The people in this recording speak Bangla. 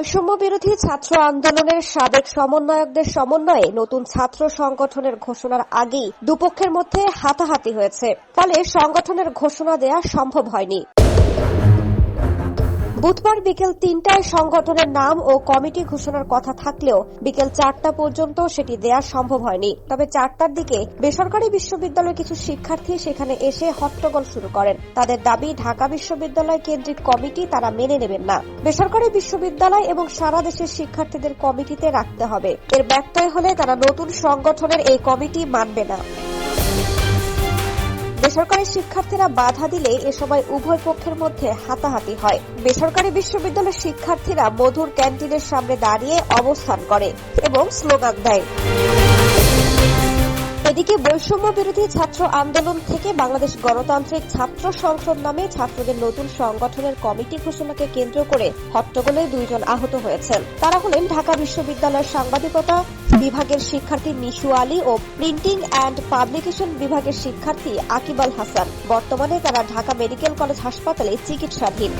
বৈষম্য বিরোধী ছাত্র আন্দোলনের সাবেক সমন্বয়কদের সমন্বয়ে নতুন ছাত্র সংগঠনের ঘোষণার আগেই দুপক্ষের মধ্যে হাতাহাতি হয়েছে। ফলে সংগঠনের ঘোষণা দেয়া সম্ভব হয়নি। বুধবার বিকেল তিনটায় সংগঠনের নাম ও কমিটি ঘোষণার কথা থাকলেও বিকেল চারটা পর্যন্ত সেটি দেয়া সম্ভব হয়নি। তবে চারটার দিকে বেসরকারি বিশ্ববিদ্যালয়ের কিছু শিক্ষার্থী সেখানে এসে হট্টগোল শুরু করেন। তাদের দাবি, ঢাকা বিশ্ববিদ্যালয় কেন্দ্রিক কমিটি তারা মেনে নেবেন না। বেসরকারি বিশ্ববিদ্যালয় এবং সারা দেশের শিক্ষার্থীদের কমিটিতে রাখতে হবে। এর ব্যত্যয় হলে তারা নতুন সংগঠনের এই কমিটি মানবে না। বেসরকারি শিক্ষার্থীরা বাধা দিলে এ সময় উভয় পক্ষের মধ্যে হাতাহাতি হয়। বেসরকারি বিশ্ববিদ্যালয়ের শিক্ষার্থীরা মধুর ক্যান্টিনের সামনে দাঁড়িয়ে অবস্থান করে এবং স্লোগান দেয়। এদিকে বৈষম্য বিরোধী ছাত্র আন্দোলন থেকে বাংলাদেশ গণতান্ত্রিক ছাত্র সংসদ নামে ছাত্রদের নতুন সংগঠনের কমিটি ঘোষণাকে কেন্দ্র করে হট্টগোলে দুইজন আহত হয়েছেন। তারা হলেন ঢাকা বিশ্ববিদ্যালয়ের সাংবাদিকতা বিভাগের শিক্ষার্থী নিশু আলী ও প্রিন্টিং অ্যান্ড পাবলিকেশন বিভাগের শিক্ষার্থী আকিব আল হাসান। বর্তমানে তারা ঢাকা মেডিকেল কলেজ হাসপাতালে চিকিৎসাধীন।